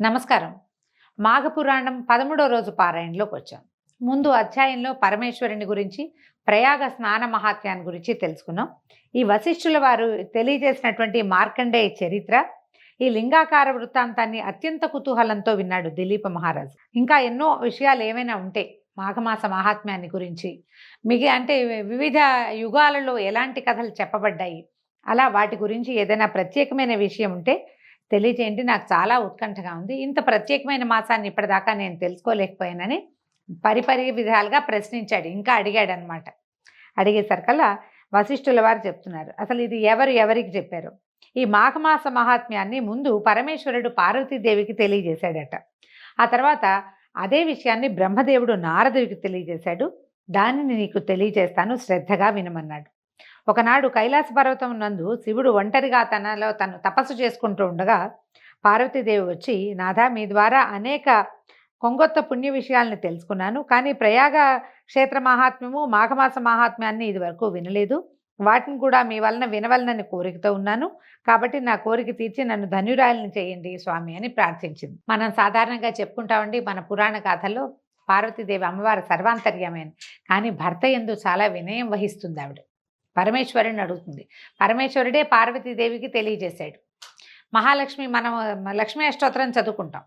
నమస్కారం. మాఘపురాణం పదమూడో రోజు పారాయణలోకి వచ్చాం. ముందు అధ్యాయంలో పరమేశ్వరుని గురించి ప్రయాగ స్నాన మహాత్మ్యాన్ని గురించి తెలుసుకున్నాం. ఈ వశిష్ఠుల వారు తెలియజేసినటువంటి మార్కండేయ చరిత్ర ఈ లింగాకార వృత్తాంతాన్ని అత్యంత కుతూహలంతో విన్నాడు దిలీప మహారాజు. ఇంకా ఎన్నో విషయాలు ఏమైనా ఉంటే మాఘమాస మహాత్మ్యాన్ని గురించి మిగి అంటే వివిధ యుగాలలో ఎలాంటి కథలు చెప్పబడ్డాయి అలా వాటి గురించి ఏదైనా ప్రత్యేకమైన విషయం ఉంటే తెలియజేయండి. నాకు చాలా ఉత్కంఠగా ఉంది. ఇంత ప్రత్యేకమైన మాసాన్ని ఇప్పటిదాకా నేను తెలుసుకోలేకపోయానని పరిపరి విధాలుగా ప్రశ్నించాడు. ఇంకా అడిగాడు అనమాట అడిగేసరికల్లా వశిష్ఠుల వారు చెప్తున్నారు. అసలు ఇది ఎవరు ఎవరికి చెప్పారు? ఈ మాఘమాస మహాత్మ్యాన్ని ముందు పరమేశ్వరుడు పార్వతీదేవికి తెలియజేశాడట. ఆ తర్వాత అదే విషయాన్ని బ్రహ్మదేవుడు నారదుడికి తెలియజేశాడు. దానిని నీకు తెలియజేస్తాను. శ్రద్ధగా వినమన్నాడు. ఒకనాడు కైలాస పర్వతం నందు శివుడు ఒంటరిగా తనలో తను తపస్సు చేసుకుంటూ ఉండగా పార్వతీదేవి వచ్చి నాథా మీ ద్వారా అనేక కొంగొత్త పుణ్య విషయాల్ని తెలుసుకున్నాను కానీ ప్రయాగ క్షేత్ర మహాత్మ్యము మాఘమాస మహాత్మ్యాన్ని ఇదివరకు వినలేదు. వాటిని కూడా మీ వలన వినవలనని కోరికతో ఉన్నాను. కాబట్టి నా కోరిక తీర్చి నన్ను ధన్యురాలని చేయండి స్వామి అని ప్రార్థించింది. మనం సాధారణంగా చెప్పుకుంటామండి మన పురాణ గాథల్లో పార్వతీదేవి అమ్మవారి సర్వాంతర్యమైన. కానీ భర్త ఎందు చాలా వినయం వహిస్తుంది ఆవిడ. పరమేశ్వరుని అడుగుతుంది. పరమేశ్వరుడే పార్వతీదేవికి తెలియజేశాడు. మహాలక్ష్మి మనం లక్ష్మీ అష్టోత్తరం చదువుకుంటాం.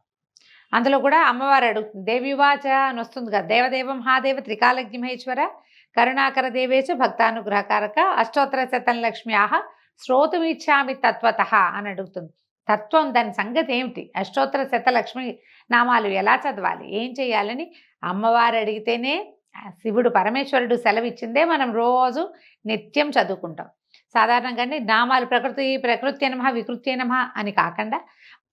అందులో కూడా అమ్మవారు అడుగుతుంది. దేవివాచ అని వస్తుంది కదా దేవదేవ మహాదేవ త్రికాలజ్ఞమహేశ్వర కరుణాకర దేవేశ భక్తానుగ్రహకారక అష్టోత్తర లక్ష్మి ఆహా శ్రోతుమిచ్చామి తత్వత అని అడుగుతుంది. తత్వం దాని సంగతి ఏమిటి? అష్టోత్తర శతలక్ష్మి నామాలు ఎలా చదవాలి? ఏం చేయాలని అమ్మవారు అడిగితేనే శివుడు పరమేశ్వరుడు సెలవిచ్చిందే మనం రోజు నిత్యం చదువుకుంటాం. సాధారణంగానే నామాలు ప్రకృతి ప్రకృతి నమ వికృతి నమ అని కాకుండా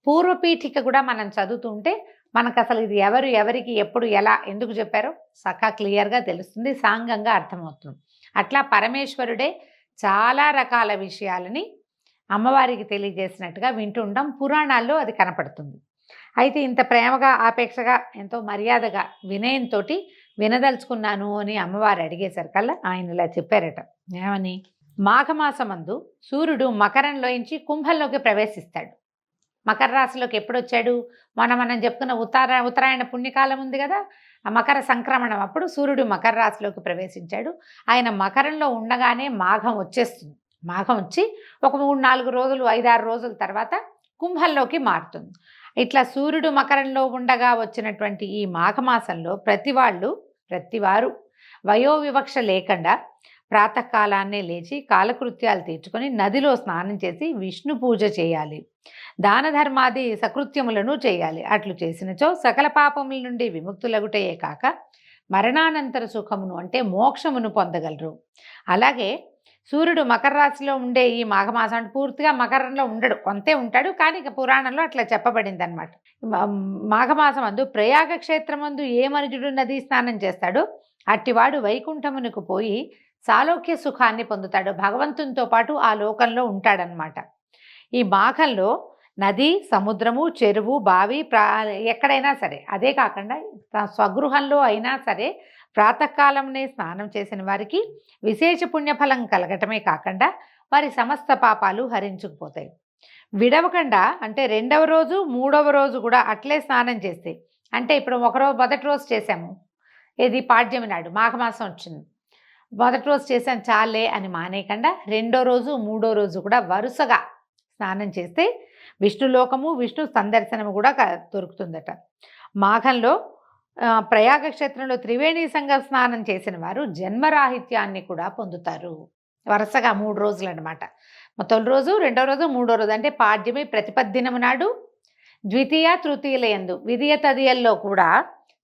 పూర్వపీఠిక కూడా మనం చదువుతుంటే మనకు అసలు ఇది ఎవరు ఎవరికి ఎప్పుడు ఎలా ఎందుకు చెప్పారో సకా క్లియర్గా తెలుస్తుంది సాంగంగా అర్థమవుతుంది. అట్లా పరమేశ్వరుడే చాలా రకాల విషయాలని అమ్మవారికి తెలియజేసినట్టుగా వింటుంటాం పురాణాల్లో అది కనపడుతుంది. అయితే ఇంత ప్రేమగా ఆపేక్షగా ఎంతో మర్యాదగా వినయంతో వినదలుచుకున్నాను అని అమ్మవారు అడిగేసరికల్లా ఆయన ఇలా చెప్పారట. ఏమని? మాఘమాసమందు సూర్యుడు మకరంలోంచి కుంభంలోకి ప్రవేశిస్తాడు. మకర రాశిలోకి ఎప్పుడొచ్చాడు? మొన్న మనం చెప్పుకున్న ఉత్తర ఉత్తరాయణ పుణ్యకాలం ఉంది కదా? ఆ మకర సంక్రమణం అప్పుడు సూర్యుడు మకర రాశిలోకి ప్రవేశించాడు. ఆయన మకరంలో ఉండగానే మాఘం వచ్చేస్తుంది. మాఘం వచ్చి ఒక మూడు నాలుగు రోజులు ఐదారు రోజుల తర్వాత కుంభంలోకి మారుతుంది. ఇట్లా సూర్యుడు మకరంలో ఉండగా వచ్చినటువంటి ఈ మాఘమాసంలో ప్రతి వాళ్ళు ప్రతివారు వయోవివక్ష లేకుండా ప్రాతకాలాన్నే లేచి కాలకృత్యాలు తీర్చుకొని నదిలో స్నానం చేసి విష్ణు పూజ చేయాలి. దాన ధర్మాది సకృత్యములను చేయాలి. అట్లు చేసినచో సకల పాపముల నుండి విముక్తులగుటయే కాక మరణానంతర సుఖమును అంటే మోక్షమును పొందగలరు. అలాగే సూర్యుడు మకర రాశిలో ఉండే ఈ మాఘమాసం అంటే పూర్తిగా మకరంలో ఉండడు. కొంతే ఉంటాడు కానీ ఇక పురాణంలో అట్లా చెప్పబడింది అనమాట మాఘమాసం అందు ప్రయాగ క్షేత్రమందు ఏ మనుజుడు నదీ స్నానం చేస్తాడో అట్టివాడు వైకుంఠమునకు పోయి సాలోక్య సుఖాన్ని పొందుతాడు. భగవంతునితో పాటు ఆ లోకంలో ఉంటాడనమాట ఈ మాఘంలో నది సముద్రము చెరువు బావి ప్రా ఎక్కడైనా సరే అదే కాకుండా స్వగృహంలో అయినా సరే ప్రాతకాలంనే స్నానం చేసిన వారికి విశేష పుణ్యఫలం కలగటమే కాకుండా వారి సమస్త పాపాలు హరించుకుపోతాయి. విడవకుండా అంటే రెండవ రోజు మూడవ రోజు కూడా అట్లే స్నానం చేస్తే అంటే ఇప్పుడు ఒకరోజు మొదటి రోజు చేసాము ఇది పాడ్యమి నాడు మాఘమాసం వచ్చింది. మొదటి రోజు చేసాం చాలే అని మానేయకుండా రెండో రోజు మూడో రోజు కూడా వరుసగా స్నానం చేస్తే విష్ణులోకము విష్ణు సందర్శనము కూడా దొరుకుతుందట. మాఘంలో ప్రయాగ క్షేత్రంలో త్రివేణి సంఘం స్నానం చేసిన వారు జన్మరాహిత్యాన్ని కూడా పొందుతారు. వరుసగా మూడు రోజులు అనమాట తొలి రోజు రెండో రోజు మూడో రోజు అంటే పాడ్యమి ప్రతిపద్దినము నాడు ద్వితీయ తృతీయుల ఎందు విధియ తదియల్లో కూడా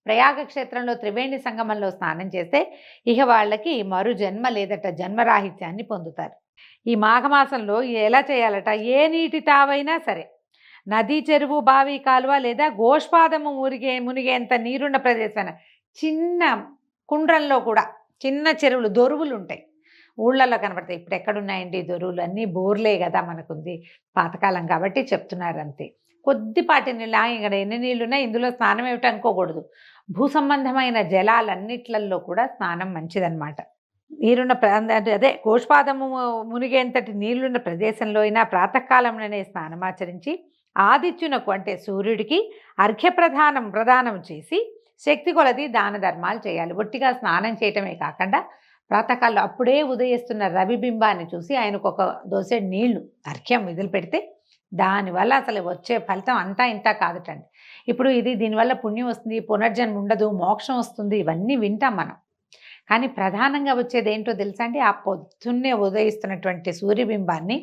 ప్రయాగ క్షేత్రంలో త్రివేణి సంగమంలో స్నానం చేస్తే ఇక వాళ్ళకి మరు జన్మ లేదట జన్మరాహిత్యాన్ని పొందుతారు. ఈ మాఘమాసంలో ఎలా చేయాలట? ఏ నీటి తావైనా సరే నది చెరువు బావి కాలువ లేదా గోష్పాదము మురిగే మునిగేంత నీరున్న ప్రదేశం చిన్న కుండ్రంలో కూడా చిన్న చెరువులు దొరువులు ఉంటాయి. ఊళ్ళల్లో కనబడతాయి. ఇప్పుడు ఎక్కడున్నాయండి దొరువులు? అన్నీ బోర్లే కదా మనకుంది పాతకాలం కాబట్టి చెప్తున్నారు అంతే. కొద్దిపాటి నీళ్ళ ఇక్కడ ఎన్ని నీళ్ళున్నా ఇందులో స్నానం ఏమిటి అనుకోకూడదు. భూ సంబంధమైన జలాలన్నిట్లలో కూడా స్నానం మంచిదన్నమాట. నీరున్న అంటే అదే కోష్పాదము మునిగేంతటి నీళ్ళున్న ప్రదేశంలో అయినా ప్రాతకాలంలోనే స్నానమాచరించి ఆదిత్యునకు అంటే సూర్యుడికి అర్ఘ్యప్రధానం ప్రదానం చేసి శక్తి కొలది దాన ధర్మాలు చేయాలి. ఒట్టిగా స్నానం చేయటమే కాకుండా ప్రాతకాల్లో అప్పుడే ఉదయిస్తున్న రవిబింబాన్ని చూసి ఆయనకు ఒక దోసె నీళ్ళు అర్ఘ్యం విధులు పెడితే దానివల్ల అసలు వచ్చే ఫలితం అంతా ఇంత కాదుటండి. ఇప్పుడు ఇది దీనివల్ల పుణ్యం వస్తుంది పునర్జన్మ ఉండదు మోక్షం వస్తుంది ఇవన్నీ వింటాం మనం. కానీ ప్రధానంగా వచ్చేది ఏంటో తెలుసా అండి? ఆ పొద్దున్నే ఉదయిస్తున్నటువంటి సూర్యబింబాన్ని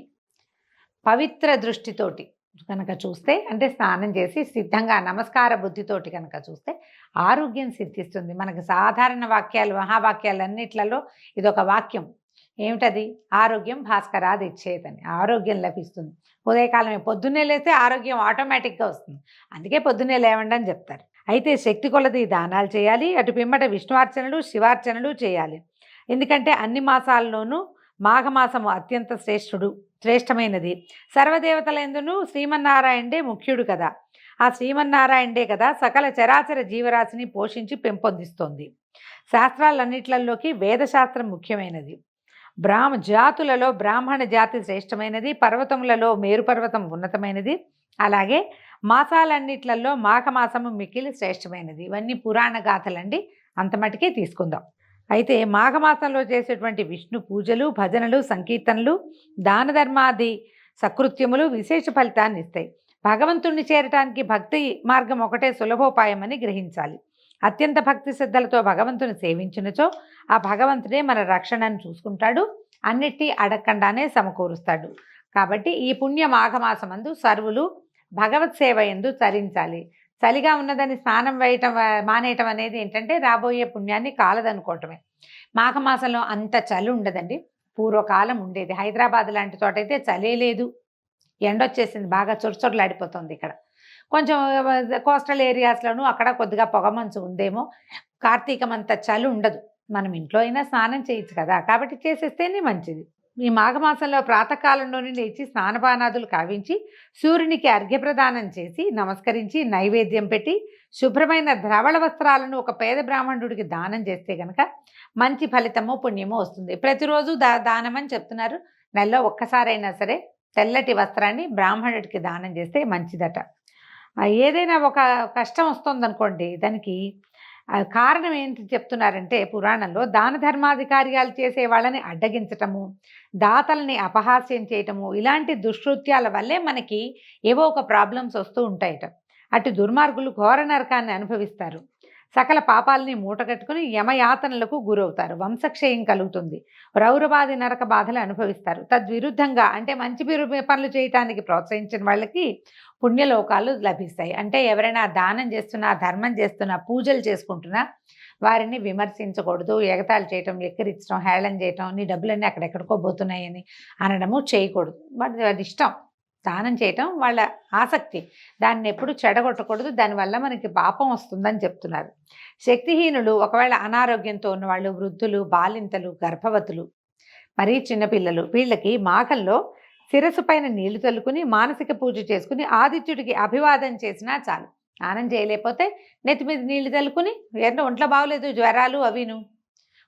పవిత్ర దృష్టితోటి కనుక చూస్తే అంటే స్నానం చేసి సిద్ధంగా నమస్కార బుద్ధితోటి కనుక చూస్తే ఆరోగ్యం సిద్ధిస్తుంది. మనకు సాధారణ వాక్యాలు మహావాక్యాలు అన్నిట్లలో ఇదొక వాక్యం. ఏమిటది? ఆరోగ్యం భాస్కరాది ఇచ్చేదని. ఆరోగ్యం లభిస్తుంది. ఉదయకాలమే పొద్దున్నే లేస్తే ఆరోగ్యం ఆటోమేటిక్గా వస్తుంది. అందుకే పొద్దున్నే లేవండి అని చెప్తారు. అయితే శక్తి కొలది దానాలు చేయాలి. అటు పిమ్మట విష్ణువార్చనలు శివార్చనలు చేయాలి. ఎందుకంటే అన్ని మాసాల్లోనూ మాఘమాసము అత్యంత శ్రేష్ఠుడు. శ్రేష్టమైనది. సర్వదేవతలందును శ్రీమన్నారాయణుడే ముఖ్యుడు కదా. ఆ శ్రీమన్నారాయణుడే కదా సకల చరాచర జీవరాశిని పోషించి పెంపొందిస్తోంది. శాస్త్రాలన్నిట్లలోకి వేదశాస్త్రం ముఖ్యమైనది. బ్రాహ్మ జాతులలో బ్రాహ్మణ జాతి శ్రేష్టమైనది పర్వతములలో మేరు పర్వతం ఉన్నతమైనది అలాగే మాసాలన్నిట్లలో మాఘమాసము మిక్కిలి శ్రేష్టమైనది. ఇవన్నీ పురాణ గాథలండి. అంతమటికే తీసుకుందాం. అయితే మాఘమాసంలో చేసేటువంటి విష్ణు పూజలు భజనలు సంకీర్తనలు దాన ధర్మాది సకృత్యములు విశేష ఫలితాన్ని ఇస్తాయి. భగవంతుణ్ణి చేరటానికి భక్తి మార్గం ఒకటే సులభోపాయమని గ్రహించాలి. అత్యంత భక్తి శ్రద్ధలతో భగవంతుని సేవించినచో ఆ భగవంతుడే మన రక్షణను చూసుకుంటాడు అన్నిటి అడగకుండానే సమకూరుస్తాడు. కాబట్టి ఈ పుణ్య మాఘమాసమందు సర్వులు భగవత్ సేవ ఎందు తరించాలి. చలిగా ఉన్నదని స్నానం వేయటం మానేయటం అనేది ఏంటంటే రాబోయే పుణ్యాన్ని కాలదనుకోవటమే. మాఘమాసంలో అంత చలి ఉండదండి. పూర్వకాలం ఉండేది. హైదరాబాద్ లాంటి చోట అయితే చలే లేదు. ఎండొచ్చేసింది. బాగా చొరచొరలాడిపోతుంది ఇక్కడ. కొంచెం కోస్టల్ ఏరియాస్లోనూ అక్కడ కొద్దిగా పొగమంచు ఉందేమో. కార్తీకం అంత చలి ఉండదు. మనం ఇంట్లో అయినా స్నానం చేయొచ్చు కదా. కాబట్టి చేసేస్తేనే మంచిది. ఈ మాఘమాసంలో ప్రాతకాలంలోనే లేచి స్నానపానాదులు కావించి సూర్యునికి అర్ఘ్యప్రదానం చేసి నమస్కరించి నైవేద్యం పెట్టి శుభ్రమైన ద్రవళ వస్త్రాలను ఒక పేద బ్రాహ్మణుడికి దానం చేస్తే గనక మంచి ఫలితము పుణ్యము వస్తుంది. ప్రతిరోజు దా దానం అని చెప్తున్నారు. నెలలో ఒక్కసారైనా సరే తెల్లటి వస్త్రాన్ని బ్రాహ్మణుడికి దానం చేస్తే మంచిదట. ఏదైనా ఒక కష్టం వస్తుందనుకోండి దానికి కారణం ఏంటి చెప్తున్నారంటే పురాణంలో దాన ధర్మాధికార్యాలు చేసే వాళ్ళని అడ్డగించటము దాతల్ని అపహాస్యం చేయటము ఇలాంటి దుష్కృత్యాల వల్లే మనకి ఏవో ఒక ప్రాబ్లమ్స్ వస్తూ ఉంటాయట. అటు దుర్మార్గులు ఘోర నరకాన్ని అనుభవిస్తారు. సకల పాపాలని మూటగట్టుకుని యమయాతనలకు గురవుతారు. వంశక్షయం కలుగుతుంది. రౌరవాది నరక బాధలు అనుభవిస్తారు. తద్విరుద్ధంగా అంటే మంచి పనులు చేయటానికి ప్రోత్సహించిన వాళ్ళకి పుణ్యలోకాలు లభిస్తాయి. అంటే ఎవరైనా దానం చేస్తున్నా ధర్మం చేస్తున్నా పూజలు చేసుకుంటున్నా వారిని విమర్శించకూడదు. ఎగతాళి చేయటం ఎక్కిరించడం హేళన చేయటం నీ డబ్బులన్నీ అక్కడెక్కడికో పోతున్నాయని అనడము చేయకూడదు. వాడి అది ఇష్టం. దానం చేయటం వాళ్ళ ఆసక్తి. దాన్ని ఎప్పుడు చెడగొట్టకూడదు. దానివల్ల మనకి పాపం వస్తుందని చెప్తున్నారు. శక్తిహీనులు ఒకవేళ అనారోగ్యంతో ఉన్నవాళ్ళు వృద్ధులు బాలింతలు గర్భవతులు మరీ చిన్నపిల్లలు వీళ్ళకి మాఘంలో శిరస్సు పైన నీళ్ళు చల్లుకుని మానసిక పూజ చేసుకుని ఆదిత్యుడికి అభివాదం చేసినా చాలు. స్నానం చేయలేకపోతే నెత్తి మీద నీళ్ళు చల్లుకుని ఎన్నో ఒంట్లో బాగోలేదు జ్వరాలు అవిను.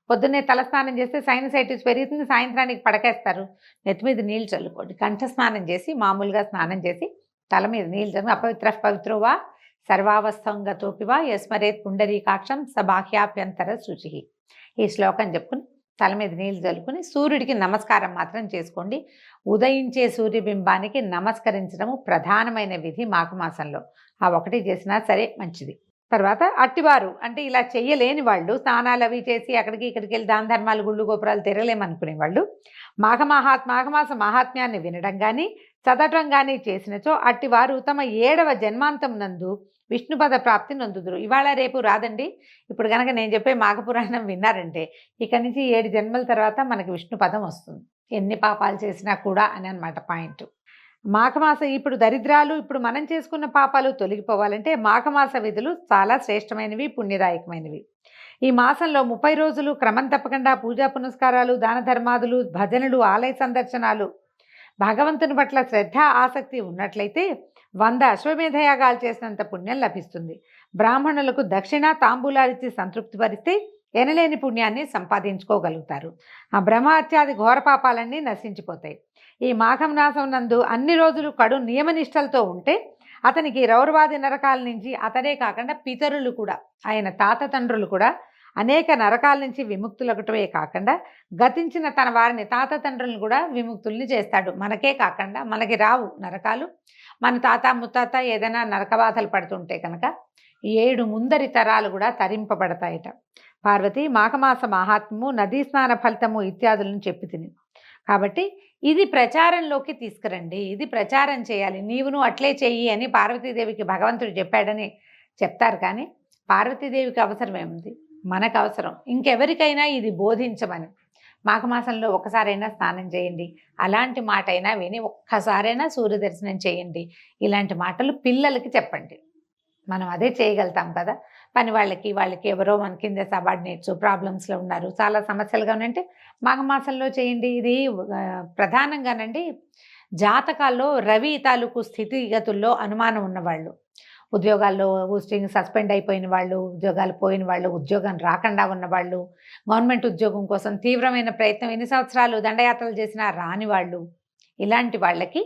పొద్దున్నే తలస్నానం చేస్తే సైనసైటిస్ పెరుగుతుంది సాయంత్రానికి పడకేస్తారు. నెత్తి మీద నీళ్ళు చల్లుకోండి. కంఠ స్నానం చేసి మామూలుగా స్నానం చేసి తల మీద నీళ్ళు చల్లు అపవిత్ర పవిత్రువా సర్వావస్థంగతోపివా యస్మరేత్ పుండరీకాక్షం సబాహ్యాభ్యంతర శుచి. ఈ శ్లోకం చెప్పుకుని తల మీద నీళ్ళు చల్లుకుని సూర్యుడికి నమస్కారం మాత్రం చేసుకోండి. ఉదయించే సూర్యబింబానికి నమస్కరించడము ప్రధానమైన విధి మాఘమాసంలో. ఆ ఒకటి చేసినా సరే మంచిది. తర్వాత అట్టివారు అంటే ఇలా చెయ్యలేని వాళ్ళు స్నానాలు అవి చేసి అక్కడికి ఇక్కడికి వెళ్ళి దాన ధర్మాలు గుళ్ళు గోపురాలు తిరగలేమనుకునే వాళ్ళు మాఘమహాత్ మాఘమాస మహాత్మ్యాన్ని వినడం కానీ చదవటం కానీ చేసినచో అట్టివారు తమ ఏడవ జన్మాంతం నందు విష్ణుపద ప్రాప్తి నొందుదురు. ఇవాళ రేపు రాదండి. ఇప్పుడు కనుక నేను చెప్పే మాఘపురాణం విన్నారంటే ఇక్కడి నుంచి ఏడు జన్మల తర్వాత మనకి విష్ణుపదం వస్తుంది. ఎన్ని పాపాలు చేసినా కూడా అని అనమాట పాయింట్. మాఘమాస ఇప్పుడు దరిద్రాలు ఇప్పుడు మనం చేసుకున్న పాపాలు తొలగిపోవాలంటే మాఘమాస విధులు చాలా శ్రేష్టమైనవి పుణ్యదాయకమైనవి. ఈ మాసంలో ముప్పై రోజులు క్రమం తప్పకుండా పూజా పునస్కారాలు దాన ధర్మాదులు భజనలు ఆలయ సందర్శనాలు. భగవంతుని పట్ల శ్రద్ధ ఆసక్తి ఉన్నట్లయితే వంద అశ్వమేధయాగాలు చేసినంత పుణ్యం లభిస్తుంది. బ్రాహ్మణులకు దక్షిణ తాంబూలాలిచ్చి సంతృప్తిపరిస్తే ఎనలేని పుణ్యాన్ని సంపాదించుకోగలుగుతారు. ఆ బ్రహ్మ అత్యాది ఘోర పాపాలన్నీ నశించిపోతాయి. ఈ మాఘం నాశం నందు అన్ని రోజులు కడు నియమనిష్టలతో ఉంటే అతనికి రౌరవాది నరకాల నుంచి అతడే కాకుండా పితరులు కూడా ఆయన తాత తండ్రులు కూడా అనేక నరకాల నుంచి విముక్తులగటమే కాకుండా గతించిన తన వారిని తాత తండ్రులను కూడా విముక్తుల్ని చేస్తాడు. మనకే కాకుండా మనకి రావు నరకాలు. మన తాత ముత్తాత ఏదైనా నరకబాధలు పడుతుంటే కనుక ఏడు ముందరి తరాలు కూడా తరింపబడతాయట. పార్వతి మాఘమాస మహాత్మ్యము నదీ స్నాన ఫలితము ఇత్యాదులను చెప్పి తిని కాబట్టి ఇది ప్రచారంలోకి తీసుకురండి. ఇది ప్రచారం చేయాలి. నీవును అట్లే చెయ్యి అని పార్వతీదేవికి భగవంతుడు చెప్పాడని చెప్తారు కానీ పార్వతీదేవికి అవసరం ఏముంది? మనకు అవసరం. ఇంకెవరికైనా ఇది బోధించమని. మాఘమాసంలో ఒకసారైనా స్నానం చేయండి. అలాంటి మాట అయినా విని ఒక్కసారైనా సూర్య దర్శనం చేయండి. ఇలాంటి మాటలు పిల్లలకి చెప్పండి. మనం అదే చేయగలుగుతాం కదా. పని వాళ్ళకి వాళ్ళకి ఎవరో మన కింద సబార్డినేట్స్ ప్రాబ్లమ్స్లో ఉన్నారు. చాలా సమస్యలుగా ఉన్నాయంటే మాఘమాసంలో చేయండి. ఇది ప్రధానంగానండి జాతకాల్లో రవి తాలూకు స్థితిగతుల్లో అనుమానం ఉన్నవాళ్ళు. ఉద్యోగాల్లో పోస్టింగ్ సస్పెండ్ అయిపోయిన వాళ్ళు ఉద్యోగాలు పోయిన వాళ్ళు ఉద్యోగం రాకుండా ఉన్న వాళ్ళు గవర్నమెంట్ ఉద్యోగం కోసం తీవ్రమైన ప్రయత్నం ఎన్ని సంవత్సరాలు దండయాత్రలు చేసినా రాని వాళ్ళు ఇలాంటి వాళ్ళకి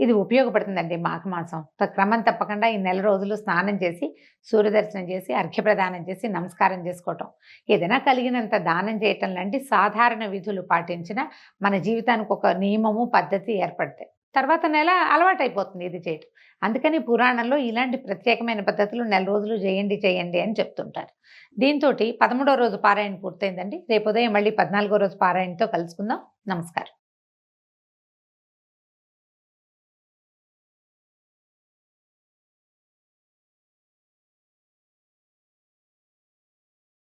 ఇది ఉపయోగపడుతుందండి మాఘమాసం క్రమం తప్పకుండా ఈ నెల రోజులు స్నానం చేసి సూర్యదర్శనం చేసి అర్ఘ్యప్రదానం చేసి నమస్కారం చేసుకోవటం. ఏదైనా కలిగినంత దానం చేయటం లాంటి సాధారణ విధులు పాటించిన మన జీవితానికి ఒక నియమము పద్ధతి ఏర్పడతాయి తర్వాత నెల అలవాటైపోతుంది ఇది చేయటం. అందుకని పురాణంలో ఇలాంటి ప్రత్యేకమైన పద్ధతులు నెల రోజులు చేయండి చేయండి అని చెప్తుంటారు. దీంతో పదమూడో రోజు పారాయణ పూర్తయిందండి. రేపు ఉదయం మళ్ళీ పద్నాలుగో రోజు పారాయణతో కలుసుకుందాం. నమస్కారం.